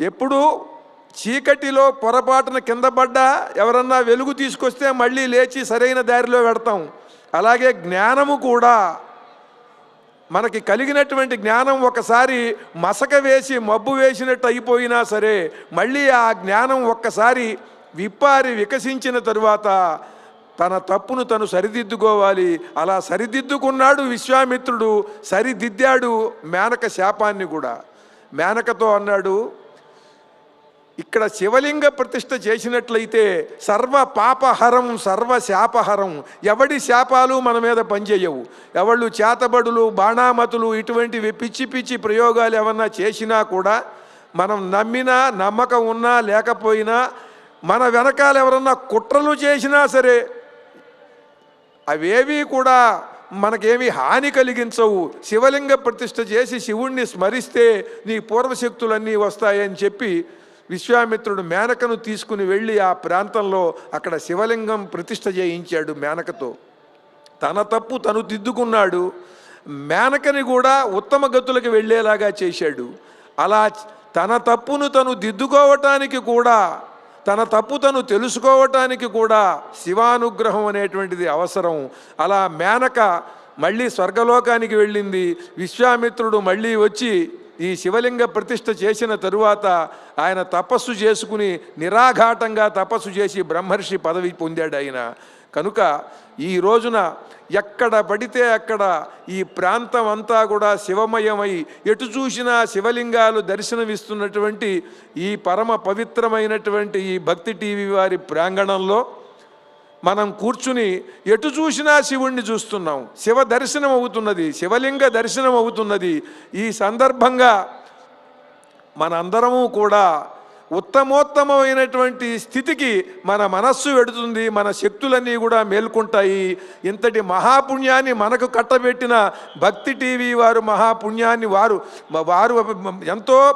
ఎప్పుడు చీకటిలో పొరపాటున కింద పడ్డా ఎవరన్నా వెలుగు తీసుకొస్తే మళ్ళీ లేచి సరైన దారిలో పెడతాం. అలాగే జ్ఞానము కూడా మనకి కలిగినటువంటి జ్ఞానం ఒకసారి మసక వేసి మబ్బు వేసినట్టు అయిపోయినా సరే మళ్ళీ ఆ జ్ఞానం ఒక్కసారి విప్పారి వికసించిన తరువాత తన తప్పును తను సరిదిద్దుకోవాలి. అలా సరిదిద్దుకున్నాడు విశ్వామిత్రుడు సరిదిద్దాడు మేనక శాపాన్ని కూడా. మేనకతో అన్నాడు ఇక్కడ శివలింగ ప్రతిష్ఠ చేసినట్లయితే సర్వ పాపహరం సర్వ శాపహరం ఎవడి శాపాలు మన మీద పనిచేయవు. ఎవళ్ళు చేతబడులు బాణామతులు ఇటువంటివి పిచ్చి పిచ్చి ప్రయోగాలు ఏమన్నా చేసినా కూడా మనం నమ్మినా నమ్మకం ఉన్నా లేకపోయినా మన వెనకాల ఎవరన్నా కుట్రలు చేసినా సరే అవేవి కూడా మనకేమి హాని కలిగించవు. శివలింగ ప్రతిష్ఠ చేసి శివుణ్ణి స్మరిస్తే నీ పూర్వశక్తులన్నీ వస్తాయని చెప్పి విశ్వామిత్రుడు మేనకను తీసుకుని వెళ్ళి ఆ ప్రాంతంలో అక్కడ శివలింగం ప్రతిష్ఠ చేయించాడు మేనకతో. తన తప్పు తను దిద్దుకున్నాడు. మేనకని కూడా ఉత్తమ గతులకు వెళ్ళేలాగా చేశాడు. అలా తన తప్పును తను దిద్దుకోవటానికి కూడా తన తప్పు తను తెలుసుకోవటానికి కూడా శివానుగ్రహం అనేటువంటిది అవసరం. అలా మేనక మళ్ళీ స్వర్గలోకానికి వెళ్ళింది. విశ్వామిత్రుడు మళ్ళీ వచ్చి ఈ శివలింగ ప్రతిష్ఠ చేసిన తరువాత ఆయన తపస్సు చేసుకుని నిరాఘాటంగా తపస్సు చేసి బ్రహ్మర్షి పదవి పొందాడు ఆయన. కనుక ఈ రోజున ఎక్కడ పడితే అక్కడ ఈ ప్రాంతం అంతా కూడా శివమయమై ఎటు చూసినా శివలింగాలు దర్శనమిస్తున్నటువంటి ఈ పరమ పవిత్రమైనటువంటి ఈ భక్తి టీవీ వారి ప్రాంగణంలో మనం కూర్చుని ఎటు చూసినా శివుణ్ణి చూస్తున్నాం. శివ దర్శనం అవుతున్నది శివలింగ దర్శనం అవుతున్నది ఈ సందర్భంగా మనందరము కూడా ఉత్తమోత్తమైనటువంటి స్థితికి మన మనస్సు వెడుతుంది మన శక్తులన్నీ కూడా మేల్కొంటాయి. ఇంతటి మహాపుణ్యాన్ని మనకు కట్టబెట్టిన భక్తి టీవీ వారు మహాపుణ్యాన్ని వారు వారు ఎంతో